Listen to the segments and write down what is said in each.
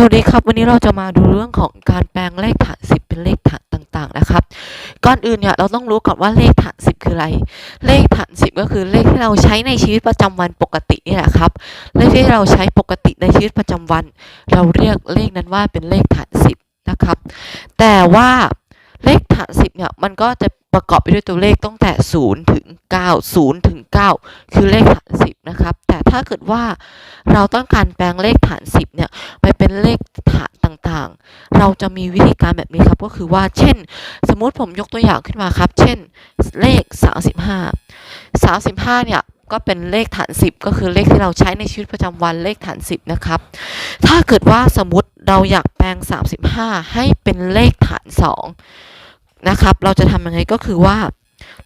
สวัสดีครับ วันนี้เราจะมาดูเรื่องของการแปลงเลขฐาน 10 เป็นเลขฐานต่างๆนะครับ ก่อนอื่นเนี่ยเราต้องรู้ก่อนว่าเลขฐาน 10 คืออะไร เลขฐาน 10 ก็คือเลขที่เราใช้ในชีวิตประจำวันปกตินี่แหละครับ เลขที่เราใช้ปกติในชีวิตประจำวัน เราเรียกเลขนั้นว่าเป็นเลขฐาน 10 นะครับ แต่ว่าเลขฐาน 10 เนี่ยมันก็จะ ประกอบไปด้วยตัวเลขตั้งแต่ 0 ถึง 9 0 ถึง 9 คือเลขฐาน 10 นะครับ แต่ถ้าเกิดว่าเราต้องการแปลงเลขฐาน 10 เนี่ยไปเป็นเลขฐานต่างๆ เราจะมีวิธีการแบบนี้ครับ ก็คือว่า เช่น สมมุติผมยกตัวอย่างขึ้นมาครับ เช่น เลข 35 35 เนี่ยก็เป็นเลขฐาน 10 ก็คือเลขที่เราใช้ในชีวิตประจำวันเลขฐาน 10 นะครับ ถ้าเกิดว่าสมมติเราอยากแปลง 35 ให้เป็นเลขฐาน 2 นะครับ เราจะทำยังไงก็คือว่า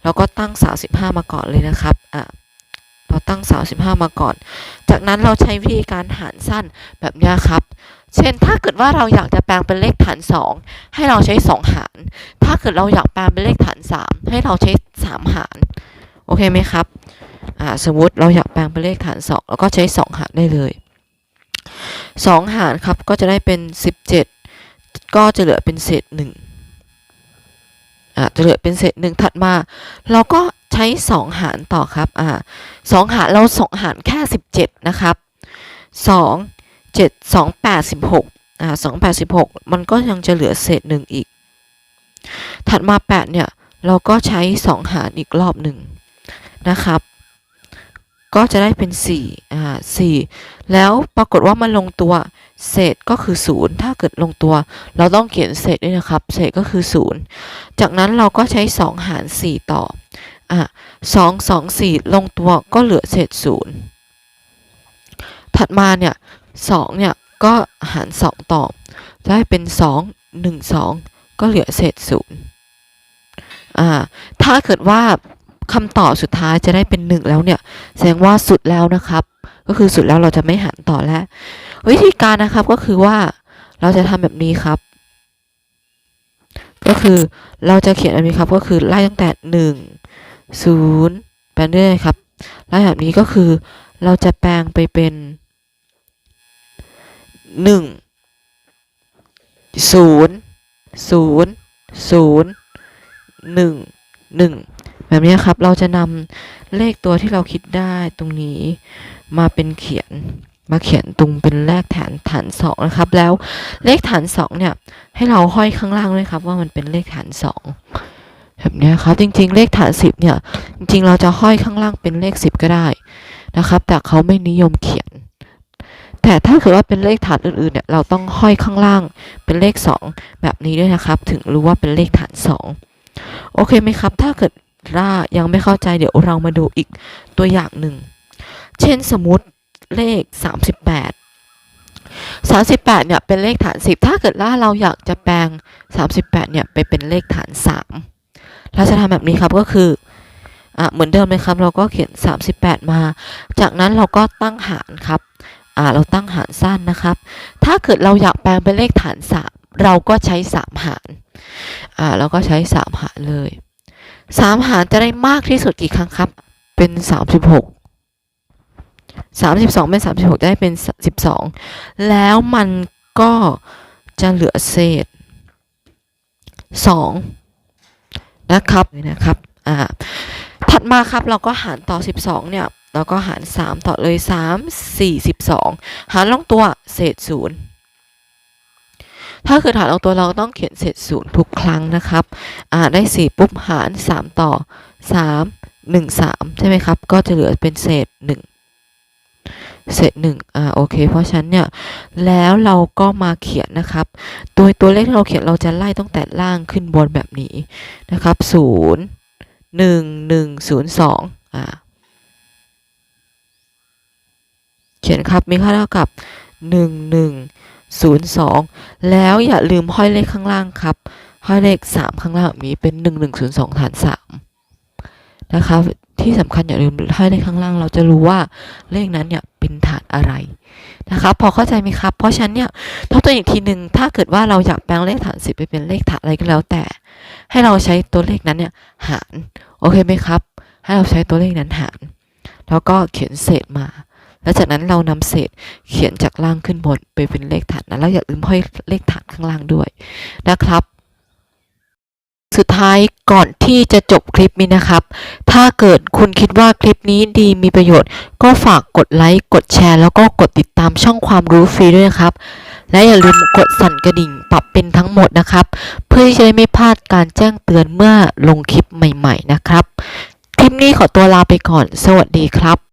เราก็ตั้ง35มาก่อนเลยนะครับอะเราตั้ง35มาก่อน จากนั้นเราใช้วิธีการหารสั้นแบบนี้ครับ เช่นถ้าเกิดว่าเราอยากจะแปลงเป็นเลขฐาน 2 ให้เราใช้ 2 หาร ถ้าเกิดเราอยากแปลงเป็นเลขฐาน 3 ให้เราใช้ 3 หาร โอเคไหมครับอ่าสมมติเราอยากแปลงเป็นเลขฐาน2เราก็ใช้ 2 หารได้เลย2 หารครับก็จะได้เป็น 17 ก็จะเหลือเป็นเศษ1 อ่าจะเหลือเป็นเศษหนึ่งถัดมา เราก็ใช้ 2 หารต่อครับอ่าสองหารเราสองหารแค่ 17 นะครับสองเจ็ดสองแปดสิบหกอ่าสองแปดสิบหกมันก็ยังจะเหลือเศษหนึ่งอีก ถัดมา 8 เนี่ย เราก็ใช้ 2 หารอีกรอบหนึ่งนะครับ ก็จะได้เป็น4อ่า4แล้วปรากฏว่ามันลงตัวเศษก็คือ 0 ถ้าเกิดลงตัว เราต้องเขียนเศษด้วยนะครับ เศษก็คือ 0 จากนั้นเราก็ใช้ 2 หาร 4 ต่ออะสองสองสี่ลงตัวก็เหลือเศษศูนย์ถัดมาเนี่ยสองเนี่ยก็หารสองต่อ ได้เป็นสองหนึ่งสองก็เหลือเศษศูนย์อ่าถ้าเกิดว่า คำตอบสุดท้ายจะได้เป็นหนึ่งแล้วเนี่ย แสดงว่าสุดแล้วนะครับ ก็คือสุดแล้วเราจะไม่หารต่อแล้ว วิธีการนะครับก็คือว่าเราจะทำแบบนี้ครับ ก็คือเราจะเขียนแบบนี้ครับ ก็คือไล่ตั้งแต่หนึ่งศูนย์ไปเรื่อยครับแล้วแบบนี้ก็คือเราจะแปลงไปเป็นหนึ่งศูนย์ศูนย์ศูนย์หนึ่งหนึ่ง แบบนี้ครับ เราจะนำเลขตัวที่เราคิดได้ตรงนี้มาเป็นเขียนมาเขียนตรงเป็นเลขฐานฐานสองนะครับ แล้วเลขฐานสองเนี่ยให้เราห้อยข้างล่างด้วยครับ ว่ามันเป็นเลขฐานสองแบบนี้ครับจริง ๆ เลขฐาน10เนี่ย จริง ๆ เราจะห้อยข้างล่างเป็นเลข10ก็ได้นะครับ แต่เขาไม่นิยมเขียน แต่ถ้าเกิดว่าเป็นเลขฐานอื่นๆเนี่ยเราต้องห้อยข้างล่างเป็นเลข2แบบนี้ด้วยนะครับ ถึงรู้ว่าเป็นเลขฐาน2โอเคไหมครับ ถ้าเกิด ร่ายังไม่เข้าใจเดี๋ยวเรามาดูอีกตัวอย่างหนึ่ง เช่นสมมติเลข 38 38เนี่ยเป็นเลขฐาน 10 ถ้าเกิดว่าเราอยากจะแปลง 38เนี่ยไปเป็นเลขฐาน 3 เราจะทำแบบนี้ครับก็คืออะเหมือนเดิมเลยครับ เราก็เขียน 38 มา จากนั้นเราก็ตั้งหารครับอ่าเราตั้งหารสั้นนะครับ ถ้าเกิดเราอยากแปลงเป็นเลขฐาน 3 เราก็ใช้ 3 หารอ่าเราก็ใช้ 3 หารเลย 3หารจะได้มากที่สุดกี่ครั้งครับ เป็น36 32เป็น36จะได้เป็น12แล้วมันก็จะเหลือเศษ2นะครับนะครับอ่าถัดมาครับเราก็หารต่อ12เนี่ยเราก็หาร3ต่อเลย3 4 12หารลงตัวเศษ0 ถ้าคือหารลงตัวเราต้องเขียนเศษ0ทุกครั้งนะครับอ่าได้ 4 ปุ๊บหาร 3 ต่อ 3 1 3 ใช่ไหมครับ ก็จะเหลือเป็นเศษ 1 เศษหนึ่งอ่าโอเค เพราะฉะนั้นเนี่ยแล้วเราก็มาเขียนนะครับโดยตัวเลขที่เราเขียนเราจะไล่ตั้งแต่ล่างขึ้นบนแบบนี้นะครับศูนย์หนึ่งหนึ่งศูนย์สองอ่าเขียนครับมีค่าเท่ากับหนึ่ งหนึ่งศูนย์สองแล้วอย่าลืมห้อยเลขข้างล่างครับ ห้อยเลขสามข้างล่างแบบนี้เป็นหนึ่งหนึ่งศูนย์สองฐานสามนะครับที่สำคัญอย่าลืมห้อยเลขข้างล่างเราจะรู้ว่าเลขนั้นเนี่ยเป็นฐานอะไรนะครับพอเข้าใจไหมครับ เพราะฉะนั้นเนี่ยทบทวนอีกทีหนึ่งถ้าเกิดว่าเราอยากแปลงเลขฐานสิบไปเป็นเลขฐานอะไรก็แล้วแต่ ให้เราใช้ตัวเลขนั้นเนี่ยหารโอเคไหมครับ ให้เราใช้ตัวเลขนั้นหาร แล้วก็เขียนเศษมา แล้วจากนั้นเรานำเศษเขียนจากล่างขึ้นบนไปเป็นเลขฐานนะแล้วอย่าลืมห้อยเลขฐานข้างล่างด้วยนะครับ สุดท้ายก่อนที่จะจบคลิปนี้นะครับ ถ้าเกิดคุณคิดว่าคลิปนี้ดีมีประโยชน์ ก็ฝากกดไลค์กดแชร์ แล้วก็กดติดตามช่องความรู้ฟรีด้วยนะครับ และอย่าลืมกดสั่นกระดิ่งปรับเป็นทั้งหมดนะครับ เพื่อที่จะได้ไม่พลาดการแจ้งเตือนเมื่อลงคลิปใหม่ ๆ นะครับ คลิปนี้ขอตัวลาไปก่อน สวัสดีครับ